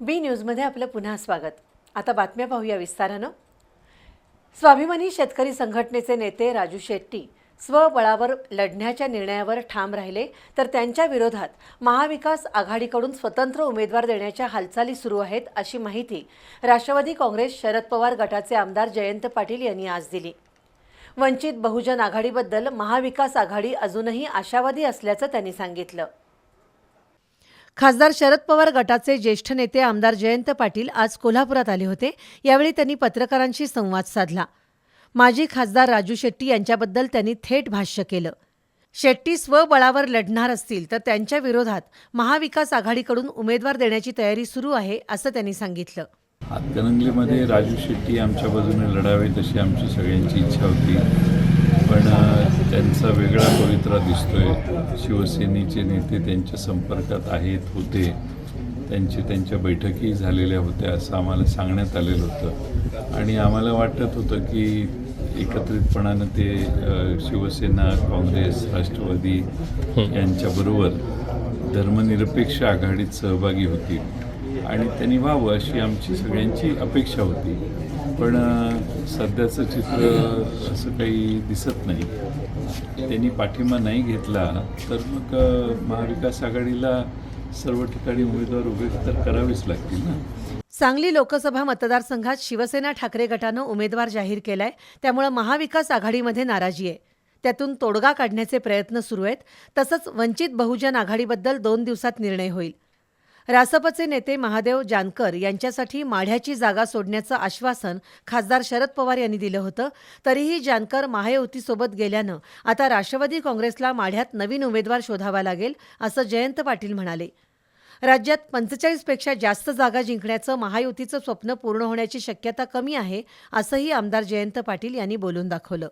बी न्यूजमध्ये आपलं पुन्हा स्वागत. आता बातम्या पाहूया विस्तारानं. स्वाभिमानी शेतकरी संघटनेचे नेते राजू शेट्टी स्वबळावर लढण्याच्या निर्णयावर ठाम राहिले तर त्यांच्या विरोधात महाविकास आघाडीकडून स्वतंत्र उमेदवार देण्याच्या हालचाली सुरू आहेत अशी माहिती राष्ट्रवादी काँग्रेस शरद पवार गटाचे आमदार जयंत पाटील यांनी आज दिली. वंचित बहुजन आघाडीबद्दल महाविकास आघाडी अजूनही आशावादी असल्याचं त्यांनी सांगितलं. खासदार शरद पवार गटाचे ज्येष्ठ नेते आमदार जयंत पाटील आज कोल्हापुरात आले होते. यावेळी त्यांनी पत्रकारांशी संवाद साधला. माजी खासदार राजू शेट्टी यांच्याबद्दल त्यांनी थेट भाष्य केलं. शेट्टी स्वबळावर लढणार असतील तर त्यांच्या विरोधात महाविकास आघाडीकडून उमेदवार देण्याची तयारी सुरू आहे असं त्यांनी सांगितलं. हातकणंगलेमध्ये राजू शेट्टी आमच्या बाजूने लढावेत अशी आमची सगळ्यांची इच्छा होती. पण त्यांचा वेगळा पवित्रा दिसतोय. शिवसेनेचे नेते त्यांच्या संपर्कात आहेत होते. त्यांची त्यांच्या बैठकी झालेल्या होत्या असं आम्हाला सांगण्यात आलेलं होतं. आणि आम्हाला वाटत होतं की एकत्रितपणानं ते शिवसेना काँग्रेस राष्ट्रवादी यांच्याबरोबर धर्मनिरपेक्ष आघाडीत सहभागी होतील. आणि त्यांनी व्हावं अशी आमची सगळ्यांची अपेक्षा होती. पण सध्याचं चित्र असं काही दिसत नाही. त्यांनी पाठिंबा नाही घेतला तर मग महाविकास आघाडीला सर्व ठिकाणी उमेदवार उभे तर करावेच लागतील ना? सांगली लोकसभा मतदारसंघात शिवसेना ठाकरे गटानं उमेदवार जाहीर केलाय त्यामुळे महाविकास आघाडीमध्ये नाराजी आहे. त्यातून तोडगा काढण्याचे प्रयत्न सुरू आहेत तसंच वंचित बहुजन आघाडीबद्दल दोन दिवसात निर्णय होईल. रासपचे नेते महादेव जानकर यांच्यासाठी माढ्याची जागा सोडण्याचं आश्वासन खासदार शरद पवार यांनी दिलं होतं. तरीही जानकर महायुतीसोबत गेल्यानं आता राष्ट्रवादी काँग्रेसला माढ्यात नवीन उमेदवार शोधावा लागेल असं जयंत पाटील म्हणाले. राज्यात पंचेचाळीसपेक्षा जास्त जागा जिंकण्याचं महायुतीचं स्वप्न पूर्ण होण्याची शक्यता कमी आहे असंही आमदार जयंत पाटील यांनी बोलून दाखवलं.